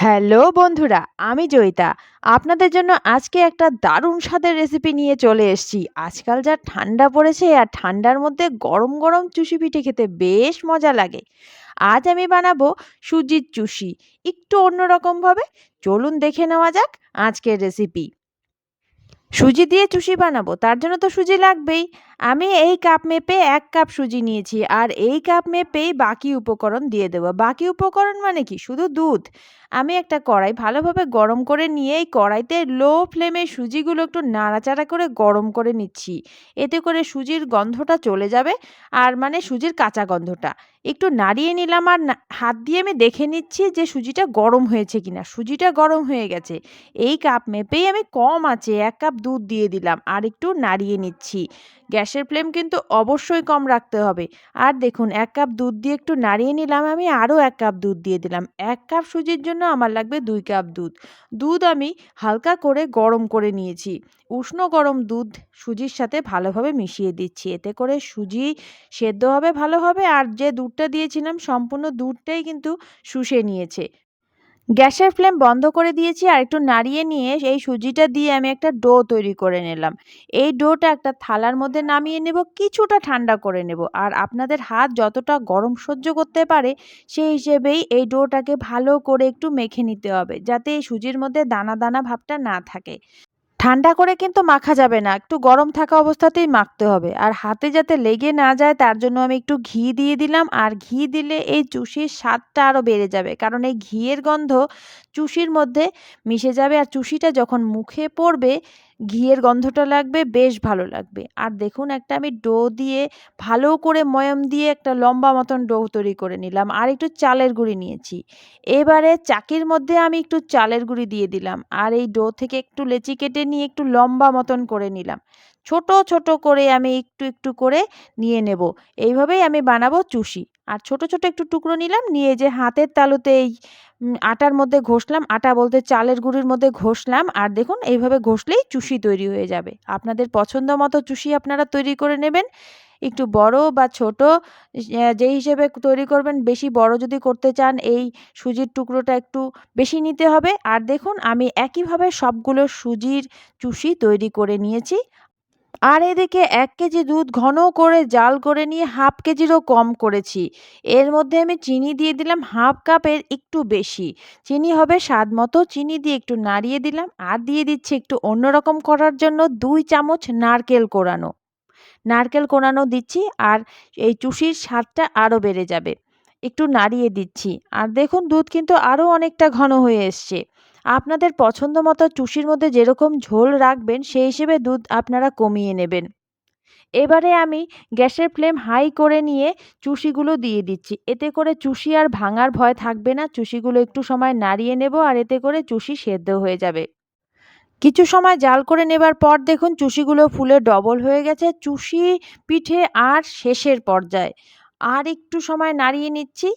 Hello বন্ধুরা, আমি জয়িতা। আপনাদের জন্য আজকে একটা দারুণ স্বাদের রেসিপি নিয়ে চলে এসেছি। আজকাল যা ঠান্ডা পড়েছে আর ঠান্ডার মধ্যে গরম গরম চুষি পিঠে খেতে বেশ মজা লাগে। আজ আমি বানাবো সুজির চুষি। একটু অন্যরকমভাবে চলুন দেখে নেওয়া যাক আজকের রেসিপি সুজি দিয়ে চুষি বানাবো, তার জন্য তো সুজি লাগবেই। আমি এই কাপ মেপে এক কাপ সুজি নিয়েছি, আর এই কাপ মেপেই বাকি উপকরণ দিয়ে দেবো। বাকি উপকরণ মানে কি? শুধু দুধ। আমি একটা কড়াই ভালোভাবে গরম করে নিয়ে এই কড়াইতে লো ফ্লেমে সুজিগুলো একটু নাড়াচাড়া করে গরম করে নিচ্ছি। এতে করে সুজির গন্ধটা চলে যাবে, আর মানে সুজির কাঁচা গন্ধটা। একটু নাড়িয়ে নিলাম, আর হাত দিয়ে আমি দেখে নিচ্ছি যে সুজিটা গরম হয়েছে কিনা। সুজিটা গরম হয়ে গেছে। এই কাপ মেপেই আমি কম আছে এক কাপ দুধ দিয়ে দিলাম, আর একটু নাড়িয়ে নিচ্ছি। গ্যাসের ফ্লেম কিন্তু অবশ্যই কম রাখতে হবে। আর দেখুন, এক কাপ দুধ দিয়ে একটু নাড়িয়ে নিলাম আমি, আরও এক কাপ দুধ দিয়ে দিলাম। এক কাপ সুজির জন্য আমার লাগবে দুই কাপ দুধ। দুধ আমি হালকা করে গরম করে নিয়েছি। উষ্ণ গরম দুধ সুজির সাথে ভালোভাবে মিশিয়ে দিচ্ছি। এতে করে সুজি সেদ্ধ হবে ভালোভাবে আর যে দুধটা দিয়েছিলাম, সম্পূর্ণ দুধটাই কিন্তু শুষে নিয়েছে। গ্যাসের ফ্লেম বন্ধ করে দিয়েছি আর একটু নাড়িয়ে নিয়ে এই সুজিটা দিয়ে আমি একটা ডো তৈরি করে নিলাম। এই ডোটা একটা থালার মধ্যে নামিয়ে নেব, কিছুটা ঠান্ডা করে নেব। আর আপনাদের হাত যতটা গরম সহ্য করতে পারে, সেই হিসেবেই এই ডোটাকে ভালো করে একটু মেখে নিতে হবে, যাতে এই সুজির মধ্যে দানা দানা ভাবটা না থাকে। ঠান্ডা করে কিন্তু মাখা যাবে না, একটু গরম থাকা অবস্থাতেই মাখতে হবে। আর হাতে যাতে লেগে না যায়, তার জন্য আমি একটু ঘি দিয়ে দিলাম। আর ঘি দিলে এই চুষির স্বাদটা আরও বেড়ে যাবে। কারণ এই ঘিয়ের গন্ধ চুষির মধ্যে মিশে যাবে। আর চুষিটা যখন মুখে পড়বে ঘিয়ের গন্ধটা লাগবে, বেশ ভালো লাগবে। আর দেখুন, একটা আমি ডো দিয়ে ভালো করে ময়ম দিয়ে একটা লম্বা মতন ডো তৈরি করে নিলাম। আর একটু চালের গুঁড়ি নিয়েছি। এবারে চাকির মধ্যে আমি একটু চালের গুঁড়ি দিয়ে দিলাম। আর এই ডো থেকে একটু লেচি কেটে নিয়ে একটু লম্বা মতন করে নিলাম। ছোট ছোট করে আমি একটু একটু করে নিয়ে নেব। এইভাবেই আমি বানাবো চুষি। আর ছোট ছোট একটু টুকরো নিলাম। নিয়ে যে হাতের তালুতে এই আটার মধ্যে ঘষলাম। আটা বলতে চালের গুঁড়ির মধ্যে ঘষলাম। আর দেখুন, এইভাবে ঘষলেই চুষি তৈরি হয়ে যাবে। আপনাদের পছন্দ মতো চুষি আপনারা তৈরি করে নেবেন। একটু বড় বা ছোট যেই হিসেবে তৈরি করবেন, বেশি বড় যদি করতে চান, এই সুজির টুকরোটা একটু বেশি নিতে হবে। আর দেখুন, আমি একইভাবে সবগুলো সুজির চুষি তৈরি করে নিয়েছি। আর এদিকে এক কেজি দুধ ঘন করে, জাল করে নিয়ে হাফ কেজিরও কম করেছি। এর মধ্যে আমি চিনি দিয়ে দিলাম হাফ কাপের একটু বেশি। চিনি হবে স্বাদ মতো, চিনি দিয়ে একটু নাড়িয়ে দিলাম আর দিয়ে দিচ্ছি একটু অন্যরকম করার জন্য দুই চামচ নারকেল কোরানো। নারকেল কোরানো দিচ্ছি আর এই চুষির স্বাদটা আরও বেড়ে যাবে। একটু নাড়িয়ে দিচ্ছি। আর দেখুন দুধ কিন্তু আরও অনেকটা ঘন হয়ে এসছে। আপনাদের পছন্দ মতো চুষির মধ্যে যেরকম ঝোল রাখবেন, সেই হিসেবে দুধ আপনারা কমিয়ে নেবেন। এবারে আমি গ্যাসের ফ্লেম হাই করে নিয়ে চুষিগুলো দিয়ে দিচ্ছি। এতে করে চুষি আর ভাঙার ভয় থাকবে না। চুষিগুলো একটু সময় নাড়িয়ে নেব আর এতে করে চুষি সেদ্ধ হয়ে যাবে। কিছু সময় জাল করে নেবার পর দেখুন চুষিগুলো ফুলে ডবল হয়ে গেছে। চুষি পিঠে আর শেষের পর্যায়ে। আর একটু সময় নাড়িয়ে নিচ্ছি।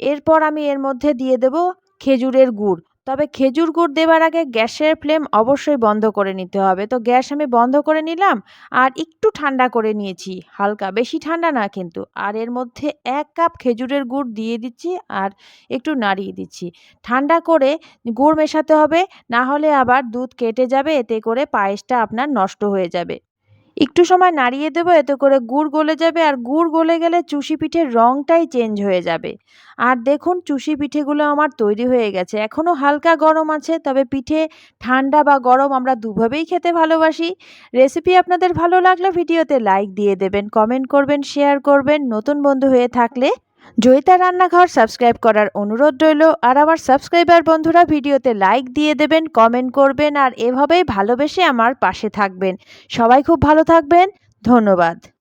এরপর আমি এর মধ্যে দিয়ে দেব খেজুরের গুড়। তবে খেজুর গুড় দেবার আগে গ্যাসের ফ্লেম অবশ্যই বন্ধ করে নিতে হবে। তো গ্যাস আমি বন্ধ করে নিলাম আর একটু ঠান্ডা করে নিয়েছি। হালকা, বেশি ঠান্ডা না কিন্তু। আর এর মধ্যে এক কাপ খেজুরের গুড় দিয়ে দিচ্ছি আর একটু নাড়িয়ে দিচ্ছি। ঠান্ডা করে গুড় মেশাতে হবে, না হলে আবার দুধ কেটে যাবে, এতে করে পায়েসটা আপনার নষ্ট হয়ে যাবে। একটু সময় নাড়িয়ে দেবো, এতে করে গুড় গলে যাবে আর গুড় গলে গেলে চুষি পিঠের রঙটাই চেঞ্জ হয়ে যাবে। আর দেখুন, চুষি পিঠেগুলো আমার তৈরি হয়ে গেছে। এখনও হালকা গরম আছে, তবে পিঠে ঠান্ডা বা গরম আমরা দুভাবেই খেতে ভালোবাসি। রেসিপি আপনাদের ভালো লাগলে ভিডিওতে লাইক দিয়ে দেবেন, কমেন্ট করবেন শেয়ার করবেন। নতুন বন্ধু হয়ে থাকলে জয়িতা রান্নাঘর সাবস্ক্রাইব করার অনুরোধ রইল। আর আমার সাবস্ক্রাইবার বন্ধুরা ভিডিওতে লাইক দিয়ে দেবেন, কমেন্ট করবেন আর এভাবেই ভালোবেসে আমার পাশে থাকবেন। সবাই খুব ভালো থাকবেন। ধন্যবাদ।